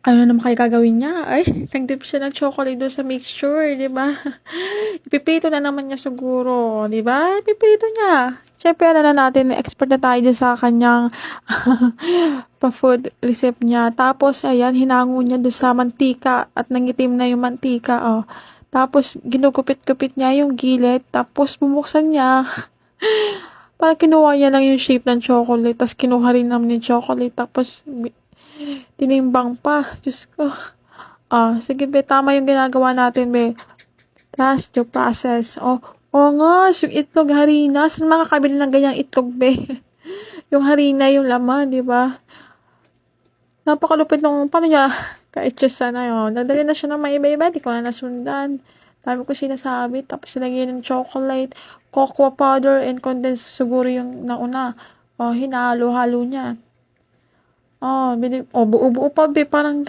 Ano naman kaya gagawin niya? Ay, nagdip siya ng chocolate doon sa mixture, di ba? Ipiprito na naman niya siguro, di ba? Ipiprito niya. Siyempre, ano na natin, expert na tayo sa kanyang pa-food recipe niya. Tapos, ayan, hinango niya doon sa mantika at nangitim na yung mantika, oh. Tapos, ginugupit-gupit niya yung gilid. Tapos, bumuksan niya. Parang kinuha niya lang yung shape ng chocolate. Tapos, kinuha rin naman yung chocolate. Tapos, tinimbang pa. Diyos ko. Ah, sige be, tama yung ginagawa natin be. Trust the process. Oh, oh nga, yung itlog harina. Saan makakabili ng ganyang itlog be? yung harina, yung laman, di ba? Napakalupit nung, paano niya, ka-itches na yun. Nadali na siya ng may iba-iba, di ko na nasundan. Dami ko sinasabi, tapos nilagyan ng chocolate, cocoa powder, and condensed siguro yung nauna. Oh, hinalo-halo niya. Oh, bini oh, buo-buo pa, be. Parang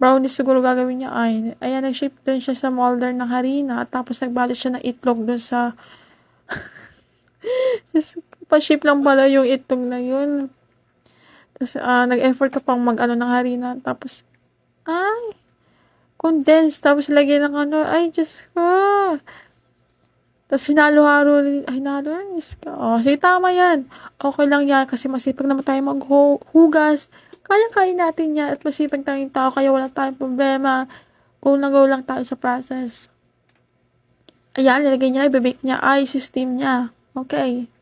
brownies siguro gagawin niya. Ay, ayan, nag-shape doon siya sa molder ng harina. Tapos nagbalot siya ng itlog doon sa... Just, pa-shape lang pala yung itlog na yun. Tapos, ah, nag-effort ka pang mag-ano ng harina. Tapos, ay, condensed. Tapos, lagyan ng ano. Ay, Diyos ko. Tapos, hinalo-halo. Ay, hinalo. Ko. Oh, sige, tama yan. Okay lang yan. Kasi masipag naman tayo maghugas. Kaya-kaya natin yan. At masipag tayong tao. Kaya wala tayong problema. Go na go lang tayo sa process. Ayan, nilagay niya. Ibibake niya. Ay, system niya. Okay.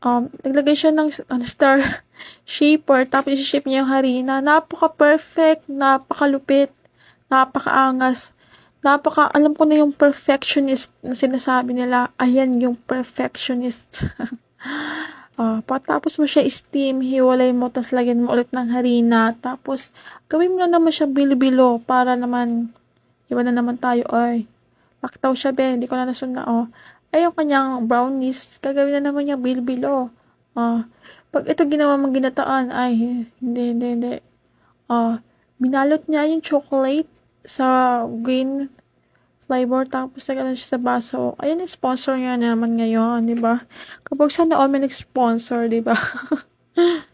Um, naglagay siya ng ano, star shaper. Tapos, isi-shape niya yung harina. Napaka-perfect. Napakalupit. Napakaangas. Napaka, alam ko na yung perfectionist na sinasabi nila. Ayan yung perfectionist. Ah, patapos mo siya steam, hiwalay mo, tapos lagyan mo ulit ng harina. Tapos, gawin mo na naman siya bilo-bilo para naman, iwan na naman tayo. Ay, laktaw siya, be. Hindi ko na nasunda, oh. Ay, yung kanyang brownies, gagawin na naman niya bilo-bilo. Ah, pag ito ginawa mong ginataan, ay, hindi, hindi, hindi. Ah, binalot niya yung chocolate sa green flavor tapos nagano siya sa baso. Yung sponsor niya naman ngayon, 'di ba? Kapag sana all may nag-sponsor, 'di ba?